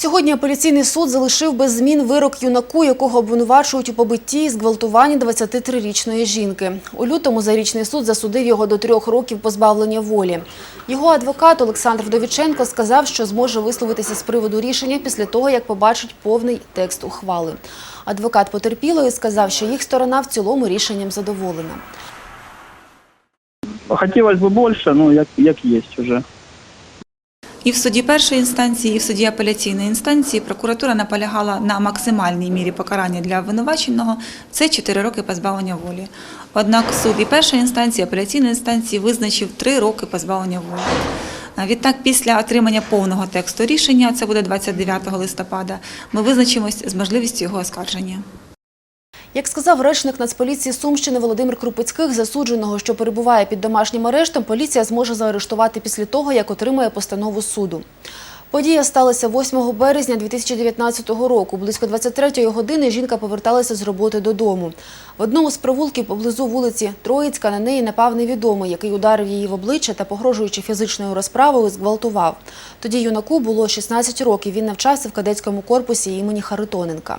Сьогодні апеляційний суд залишив без змін вирок юнаку, якого обвинувачують у побитті і зґвалтуванні 23-річної жінки. У лютому зарічний суд засудив його до трьох років позбавлення волі. Його адвокат Олександр Вдовіченко сказав, що зможе висловитися з приводу рішення після того, як побачить повний текст ухвали. Адвокат потерпілої сказав, що їх сторона в цілому рішенням задоволена. Хотілося б більше, ну як, як є вже. І в суді першої інстанції, і в суді апеляційної інстанції прокуратура наполягала на максимальній мірі покарання для обвинуваченого – це 4 роки позбавлення волі. Однак суд і першої інстанції, і апеляційної інстанції визначив 3 роки позбавлення волі. Відтак, після отримання повного тексту рішення, це буде 29 листопада, ми визначимось з можливістю його оскарження. Як сказав речник Нацполіції Сумщини Володимир Крупицьких, засудженого, що перебуває під домашнім арештом, поліція зможе заарештувати після того, як отримає постанову суду. Подія сталася 8 березня 2019 року. Близько 23-ї години жінка поверталася з роботи додому. В одному з провулків поблизу вулиці Троїцька на неї напав невідомий, який ударив її в обличчя та, погрожуючи фізичною розправою, зґвалтував. Тоді юнаку було 16 років. Він навчався в кадетському корпусі імені Харитоненка.